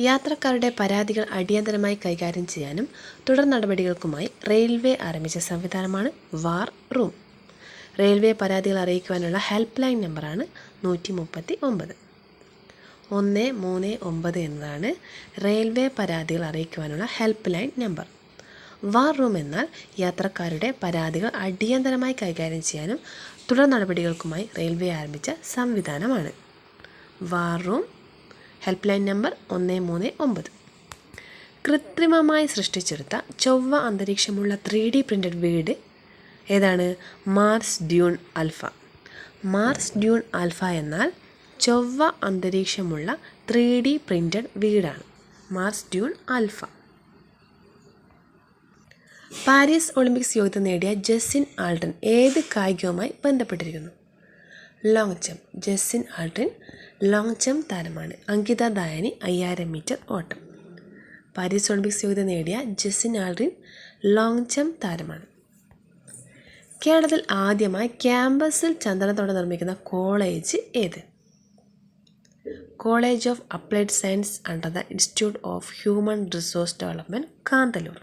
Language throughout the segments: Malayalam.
യാത്രക്കാരുടെ പരാതികൾ അടിയന്തരമായി കൈകാര്യം ചെയ്യാനും തുടർ നടപടികൾക്കുമായി റെയിൽവേ ആരംഭിച്ച സംവിധാനമാണ് വാർ റൂം. റെയിൽവേ പരാതികൾ അറിയിക്കുവാനുള്ള ഹെൽപ്പ് ലൈൻ നമ്പറാണ് നൂറ്റി മുപ്പത്തി ഒമ്പത് ഒന്ന് മൂന്ന് ഒമ്പത് എന്നതാണ് റെയിൽവേ പരാതികൾ അറിയിക്കുവാനുള്ള help line number. War room എന്നാൽ യാത്രക്കാരുടെ പരാതികൾ അടിയന്തരമായി കൈകാര്യം ചെയ്യാനും തുടർ നടപടികൾക്കുമായി റെയിൽവേ ആരംഭിച്ച സംവിധാനമാണ്. War room help line number ഒന്ന് മൂന്ന് ഒമ്പത്. കൃത്രിമമായി സൃഷ്ടിച്ചെടുത്ത ചൊവ്വ അന്തരീക്ഷമുള്ള ത്രീ ഡി പ്രിന്റഡ് വീട് ഏതാണ്? Mars Dune Alpha Mars Dune Alpha എന്നാൽ ചൊവ്വ അന്തരീക്ഷമുള്ള ത്രീ ഡി പ്രിന്റഡ് വീടാണ്. Mars Dune Alpha Paris Olympics യോഗ്യത നേടിയ ജസ്സിൻ ആൾട്ടൻ ഏത് കായികവുമായി ബന്ധപ്പെട്ടിരിക്കുന്നു? Long jump Jeswin Aldrin long jump താരമാണ്. അങ്കിത ദായനി അയ്യായിരം മീറ്റർ ഓട്ടം. പാരീസ് ഒളിമ്പിക്സ് യോഗ്യത നേടിയ ജെസിൻ ആൾറിൻ ലോങ് ജംപ് താരമാണ്. കേരളത്തിൽ ആദ്യമായി ക്യാമ്പസിൽ ചന്ദനത്തോടെ നിർമ്മിക്കുന്ന കോളേജ് ഏത്? College of applied science under the institute of human resource development Kanthalloor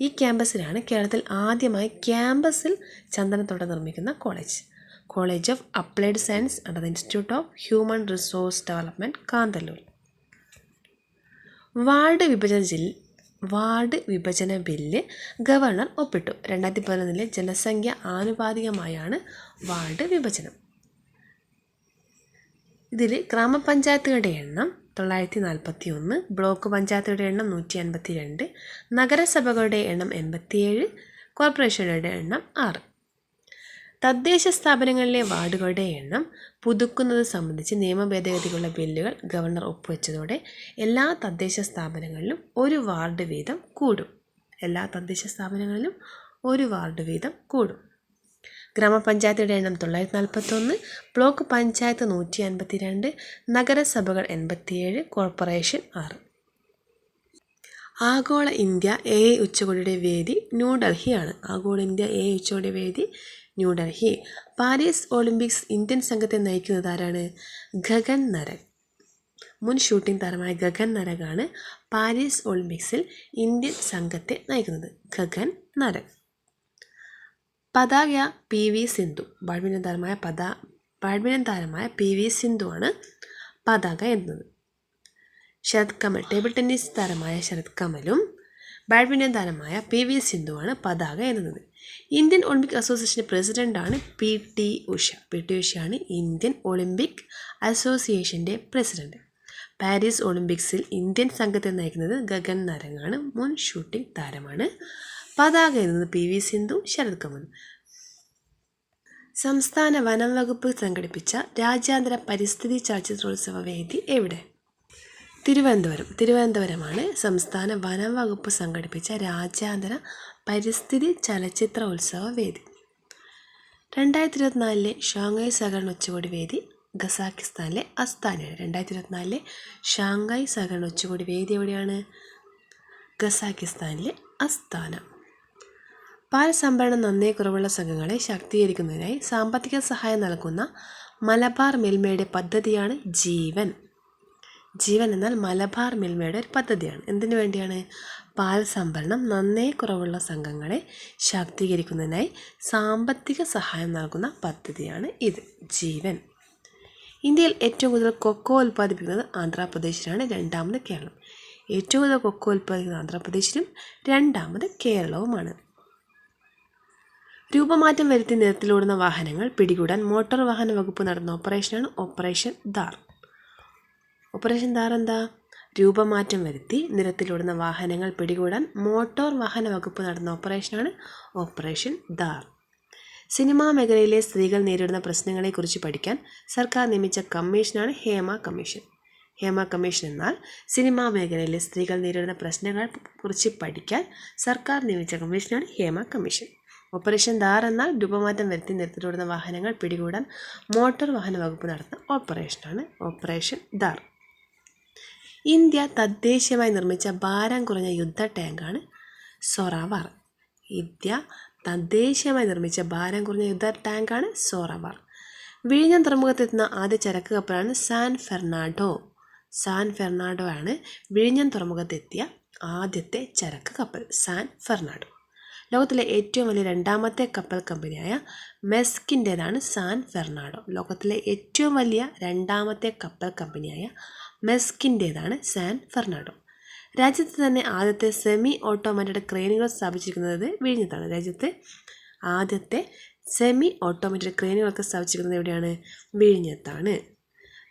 ഈ ക്യാമ്പസിലാണ് കേരളത്തിൽ ആദ്യമായി ക്യാമ്പസിൽ ചന്ദനത്തോടെ നിർമ്മിക്കുന്ന college. College of applied science under the institute of human resource development Kanthalloor ward വിഭജന ജില്ല വാർഡ് വിഭജന ബില്ല് ഗവർണർ ഒപ്പിട്ടു രണ്ടായിരത്തി പതിനൊന്നിലെ ജനസംഖ്യ ആനുപാതികമായാണ് വാർഡ് വിഭജനം ഇതിൽ ഗ്രാമപഞ്ചായത്തുകളുടെ എണ്ണം തൊള്ളായിരത്തി നാൽപ്പത്തി ഒന്ന് ബ്ലോക്ക് പഞ്ചായത്തുകളുടെ എണ്ണം നൂറ്റി അൻപത്തി രണ്ട് നഗരസഭകളുടെ എണ്ണം എൺപത്തിയേഴ് കോർപ്പറേഷനുകളുടെ എണ്ണം ആറ്. തദ്ദേശ സ്ഥാപനങ്ങളിലെ വാർഡുകളുടെ എണ്ണം പുതുക്കുന്നത് സംബന്ധിച്ച് നിയമ ഭേദഗതികളുടെ ബില്ലുകൾ ഗവർണർ ഒപ്പുവെച്ചതോടെ എല്ലാ തദ്ദേശ സ്ഥാപനങ്ങളിലും ഒരു വാർഡ് വീതം കൂടും. എല്ലാ തദ്ദേശ സ്ഥാപനങ്ങളിലും ഒരു വാർഡ് വീതം കൂടും. ഗ്രാമപഞ്ചായത്തുകളുടെ എണ്ണം തൊള്ളായിരത്തി നാൽപ്പത്തൊന്ന് ബ്ലോക്ക് പഞ്ചായത്ത് നൂറ്റി അൻപത്തി രണ്ട് നഗരസഭകൾ എൺപത്തിയേഴ് കോർപ്പറേഷൻ ആറ്. ആഗോള ഇന്ത്യ എ ഉച്ചകോടിയുടെ വേദി ന്യൂഡൽഹിയാണ് ആഗോള ഇന്ത്യ എ ഉച്ചകോടിയുടെ വേദി ന്യൂഡൽഹി പാരീസ് ഒളിമ്പിക്സ് ഇന്ത്യൻ സംഘത്തെ നയിക്കുന്നത് ആരാണ്? ഗഗൻ നരക് മുൻ ഷൂട്ടിംഗ് താരമായ ഗഗൻ നരകാണ് പാരീസ് ഒളിമ്പിക്സിൽ ഇന്ത്യൻ സംഘത്തെ നയിക്കുന്നത്. ഗഗൻ നരക് പതാക പി വി സിന്ധു. ബാഡ്മിന്റൺ താരമായ പതാ ബാഡ്മിന്റൺ താരമായ പി വി സിന്ധുവാണ് പതാക എന്നത്. ശരത് കമൽ. ടേബിൾ ടെന്നീസ് താരമായ ശരത് കമലും ബാഡ്മിന്റൺ താരമായ പി വി സിന്ധുവാണ് പതാക എന്നത്. ഇന്ത്യൻ ഒളിമ്പിക് അസോസിയേഷന്റെ പ്രസിഡന്റാണ് P T Usha. P T ഉഷയാണ് Indian Olympic അസോസിയേഷന്റെ പ്രസിഡന്റ് പാരീസ് ഒളിമ്പിക്സിൽ ഇന്ത്യൻ സംഘത്തെ നയിക്കുന്നത് ഗഗൻ നരങ്ങാണ്. മുൻ ഷൂട്ടിംഗ് താരമാണ് പതാക എന്നത് പി വി സിന്ധു ശരത് കമൽ. സംസ്ഥാന വനം വകുപ്പ് സംഘടിപ്പിച്ച രാജ്യാന്തര പരിസ്ഥിതി ചലച്ചിത്രോത്സവ വേദി എവിടെ? തിരുവനന്തപുരം തിരുവനന്തപുരമാണ് സംസ്ഥാന വനം വകുപ്പ് സംഘടിപ്പിച്ച രാജ്യാന്തര പരിസ്ഥിതി ചലച്ചിത്ര ഉത്സവ വേദി. രണ്ടായിരത്തി ഇരുപത്തിനാലിലെ ഷാങ്ഹായ് സഹകരണ ഉച്ചകോടി വേദി ഖസാക്കിസ്ഥാനിലെ അസ്താനയാണ്. രണ്ടായിരത്തി ഇരുപത്തിനാലിലെ ഷാങ്ഹായ് സഹകരണ ഉച്ചകോടി വേദി എവിടെയാണ്? ഖസാക്കിസ്ഥാനിലെ അസ്താന. പാൽ സംഭരണം നന്നേ കുറവുള്ള സംഘങ്ങളെ ശാക്തീകരിക്കുന്നതിനായി സാമ്പത്തിക സഹായം നൽകുന്ന മലബാർ മിൽമയുടെ പദ്ധതിയാണ് ജീവൻ. ജീവൻ എന്നാൽ മലബാർ മിൽമയുടെ ഒരു പദ്ധതിയാണ്. എന്തിനു വേണ്ടിയാണ്? പാൽ സംഭരണം നന്നേ കുറവുള്ള സംഘങ്ങളെ ശാക്തീകരിക്കുന്നതിനായി സാമ്പത്തിക സഹായം നൽകുന്ന പദ്ധതിയാണ് ഇത്. ജീവൻ. ഇന്ത്യയിൽ ഏറ്റവും കൂടുതൽ കൊക്കോ ഉൽപ്പാദിപ്പിക്കുന്നത് ആന്ധ്രാപ്രദേശിലാണ് രണ്ടാമത് കേരളം. ഏറ്റവും കൂടുതൽ കൊക്കോ ഉൽപ്പാദിപ്പിക്കുന്ന ആന്ധ്രാപ്രദേശിലും രണ്ടാമത് കേരളവുമാണ്. രൂപമാറ്റം വരുത്തി നിരത്തിലോടുന്ന വാഹനങ്ങൾ പിടികൂടാൻ മോട്ടോർ വാഹന വകുപ്പ് നടന്ന ഓപ്പറേഷനാണ് ഓപ്പറേഷൻ ദാർ ഓപ്പറേഷൻ എന്താ രൂപമാറ്റം വരുത്തി നിരത്തിലോടുന്ന വാഹനങ്ങൾ പിടികൂടാൻ മോട്ടോർ വാഹന വകുപ്പ് നടന്ന ഓപ്പറേഷനാണ് ഓപ്പറേഷൻ ദാർ സിനിമാ മേഖലയിലെ സ്ത്രീകൾ നേരിടുന്ന പ്രശ്നങ്ങളെക്കുറിച്ച് പഠിക്കാൻ സർക്കാർ നിയമിച്ച കമ്മീഷനാണ് ഹേമ കമ്മീഷൻ. ഹേമ കമ്മീഷൻ എന്നാൽ സിനിമാ മേഖലയിലെ സ്ത്രീകൾ നേരിടുന്ന പ്രശ്നങ്ങളെ കുറിച്ച് പഠിക്കാൻ സർക്കാർ നിയമിച്ച കമ്മീഷനാണ് ഹേമ കമ്മീഷൻ. ഓപ്പറേഷൻ ദാർ എന്നാൽ രൂപമാറ്റം വരുത്തി നിരത്തിലോടുന്ന വാഹനങ്ങൾ പിടികൂടാൻ മോട്ടോർ വാഹന വകുപ്പ് നടത്തുന്ന ഓപ്പറേഷനാണ് ഓപ്പറേഷൻ ദാർ ഇന്ത്യ തദ്ദേശീയമായി നിർമ്മിച്ച ഭാരം കുറഞ്ഞ യുദ്ധ ടാങ്കാണ് സൊറാവാർ. ഇന്ത്യ തദ്ദേശീയമായി നിർമ്മിച്ച ഭാരം കുറഞ്ഞ യുദ്ധ ടാങ്കാണ് സോറാവാർ. വിഴിഞ്ഞം തുറമുഖത്തെത്തുന്ന ആദ്യ ചരക്ക് കപ്പലാണ് സാൻ ഫെർണാഡോ. സാൻ ഫെർണാഡോ ആണ് വിഴിഞ്ഞം തുറമുഖത്തെത്തിയ ആദ്യത്തെ ചരക്ക് കപ്പൽ സാൻ ഫെർണാഡോ. ലോകത്തിലെ ഏറ്റവും വലിയ രണ്ടാമത്തെ കപ്പൽ കമ്പനിയായ മെസ്കിന്റേതാണ് സാൻ ഫെർണാഡോ. ലോകത്തിലെ ഏറ്റവും വലിയ രണ്ടാമത്തെ കപ്പൽ കമ്പനിയായ മെസ്കിന്റേതാണ് സാൻ ഫെർണാഡോ രാജ്യത്ത് തന്നെ ആദ്യത്തെ സെമി ഓട്ടോമാറ്റഡ് ക്രെയിനുകൾ സ്ഥാപിച്ചിരിക്കുന്നത് വിഴിഞ്ഞത്താണ്. രാജ്യത്തെ ആദ്യത്തെ സെമി ഓട്ടോമാറ്റഡ് ക്രെയിനുകളൊക്കെ സ്ഥാപിച്ചിരിക്കുന്നത് എവിടെയാണ്? വിഴിഞ്ഞത്താണ്.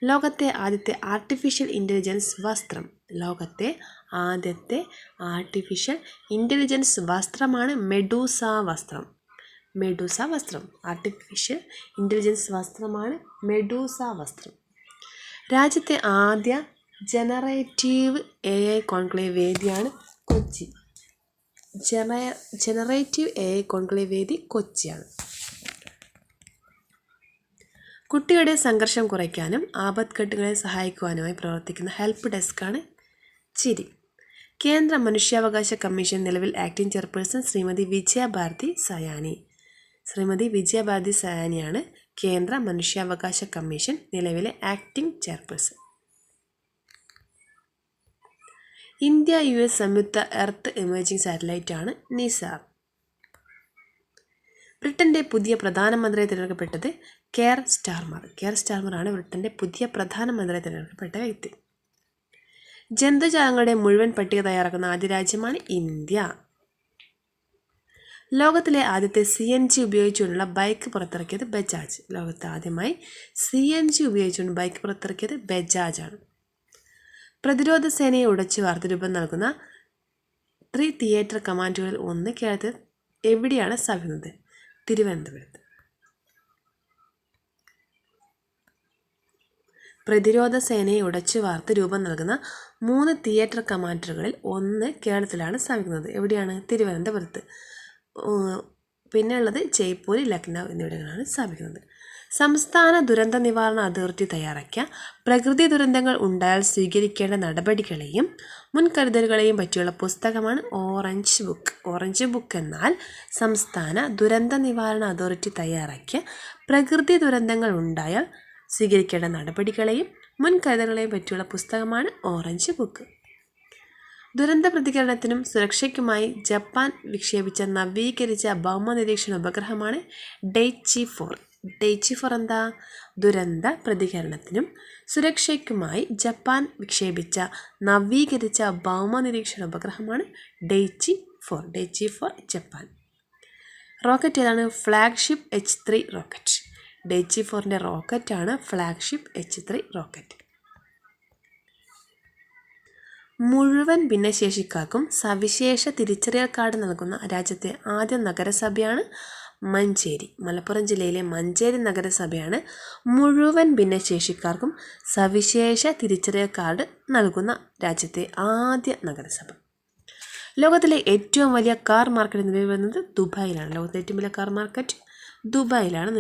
ലോകത്തെ ആദ്യത്തെ ആർട്ടിഫിഷ്യൽ ഇന്റലിജൻസ് വസ്ത്രം. ലോകത്തെ ആദ്യത്തെ ആർട്ടിഫിഷ്യൽ ഇന്റലിജൻസ് വസ്ത്രമാണ് മെഡൂസ വസ്ത്രം. മെഡൂസ വസ്ത്രം. ആർട്ടിഫിഷ്യൽ ഇന്റലിജൻസ് വസ്ത്രമാണ് മെഡൂസ വസ്ത്രം. രാജ്യത്തെ ആദ്യ ജനറേറ്റീവ് എ ഐ കോൺക്ലേവ് വേദിയാണ് കൊച്ചി. ജന ജനറേറ്റീവ് എ ഐ കോൺക്ലേവ് വേദി കൊച്ചിയാണ്. കുട്ടികളുടെ സംഘർഷം കുറയ്ക്കാനും ആപത്ഘട്ടങ്ങളെ സഹായിക്കുവാനുമായി പ്രവർത്തിക്കുന്ന ഹെൽപ്പ് ഡെസ്ക്കാണ് ചിരി. കേന്ദ്ര മനുഷ്യാവകാശ കമ്മീഷൻ നിലവിൽ ആക്ടിംഗ് ചെയർപേഴ്സൺ ശ്രീമതി വിജയ ഭാരതി സയാനി. ശ്രീമതി വിജയ ഭാരതി സയാനിയാണ് കേന്ദ്ര മനുഷ്യാവകാശ കമ്മീഷൻ നിലവിലെ acting chairperson. India U S സംയുക്ത എർത്ത് ഇമേജിംഗ് ആണ് നിസാർ ബ്രിട്ടന്റെ പുതിയ പ്രധാനമന്ത്രിയെ തിരഞ്ഞെടുക്കപ്പെട്ടത് കെയർ സ്റ്റാർമർ. കെയർ സ്റ്റാർമറാണ് ബ്രിട്ടന്റെ പുതിയ പ്രധാനമന്ത്രിയെ തിരഞ്ഞെടുക്കപ്പെട്ട വ്യക്തി. ജന്തുജാലങ്ങളുടെ മുഴുവൻ പട്ടിക തയ്യാറാക്കുന്ന ആദ്യ രാജ്യമാണ് ഇന്ത്യ. ലോകത്തിലെ ആദ്യത്തെ സി എൻ ജി ഉപയോഗിച്ചുകൊണ്ടുള്ള ബൈക്ക് പുറത്തിറക്കിയത് ബജാജ്. ലോകത്ത് ആദ്യമായി സി എൻ ജി ഉപയോഗിച്ചുകൊണ്ട് ബൈക്ക് പുറത്തിറക്കിയത് ബജാജ് ആണ് പ്രതിരോധ സേനയെ ഉടച്ചു വാർത്തരൂപം നൽകുന്ന ത്രീ തിയേറ്റർ കമാൻഡുകളിൽ ഒന്ന് കേരളത്തിൽ എവിടെയാണ് സ്ഥാപിക്കുന്നത്? തിരുവനന്തപുരത്ത്. പ്രതിരോധ സേനയെ ഉടച്ചു വാർത്ത രൂപം നൽകുന്ന മൂന്ന് തിയേറ്റർ കമാൻഡറുകളിൽ ഒന്ന് കേരളത്തിലാണ് സ്ഥാപിക്കുന്നത്. എവിടെയാണ്? തിരുവനന്തപുരത്ത്. പിന്നെ ഉള്ളത് ജയ്പൂർ ലക്നൗ എന്നിവിടങ്ങളാണ് സ്ഥാപിക്കുന്നത്. സംസ്ഥാന ദുരന്ത നിവാരണ അതോറിറ്റി തയ്യാറാക്കിയ പ്രകൃതി ദുരന്തങ്ങൾ ഉണ്ടായാൽ സ്വീകരിക്കേണ്ട നടപടികളെയും മുൻകരുതലുകളെയും പറ്റിയുള്ള പുസ്തകമാണ് ഓറഞ്ച് ബുക്ക്. ഓറഞ്ച് ബുക്ക് എന്നാൽ സംസ്ഥാന ദുരന്ത നിവാരണ അതോറിറ്റി തയ്യാറാക്കിയ പ്രകൃതി ദുരന്തങ്ങൾ ഉണ്ടായാൽ സ്വീകരിക്കേണ്ട നടപടികളെയും മുൻകരുതലുകളെയും പറ്റിയുള്ള പുസ്തകമാണ് ഓറഞ്ച് ബുക്ക്. ദുരന്ത പ്രതികരണത്തിനും സുരക്ഷയ്ക്കുമായി ജപ്പാൻ വിക്ഷേപിച്ച നവീകരിച്ച ഭൗമ നിരീക്ഷണ ഉപഗ്രഹമാണ് ഡെയ്ച്ചി ഫോർ ഡെയ്ച്ചി ഫോർ എന്താ ദുരന്ത പ്രതികരണത്തിനും സുരക്ഷയ്ക്കുമായി ജപ്പാൻ വിക്ഷേപിച്ച നവീകരിച്ച ഭൗമ നിരീക്ഷണ ഉപഗ്രഹമാണ് Daichi four Daichi four Japan. Rocket ഏതാണ്? Flagship H three rocket. Daichi ഫോറിന്റെ റോക്കറ്റാണ് ഫ്ലാഗ്ഷിപ്പ് എച്ച് ത്രീ റോക്കറ്റ്. മുഴുവൻ ഭിന്നശേഷിക്കാർക്കും സവിശേഷ തിരിച്ചറിയൽ കാർഡ് നൽകുന്ന രാജ്യത്തെ ആദ്യ നഗരസഭയാണ് മഞ്ചേരി. മലപ്പുറം ജില്ലയിലെ മഞ്ചേരി നഗരസഭയാണ് മുഴുവൻ ഭിന്നശേഷിക്കാർക്കും സവിശേഷ തിരിച്ചറിയൽ കാർഡ് നൽകുന്ന രാജ്യത്തെ ആദ്യ നഗരസഭ. ലോകത്തിലെ ഏറ്റവും വലിയ കാർ മാർക്കറ്റ് നിലവിൽ വരുന്നത് ദുബായിലാണ്. ലോകത്തിലെ ഏറ്റവും വലിയ കാർ മാർക്കറ്റ് ദുബായിലാണ്.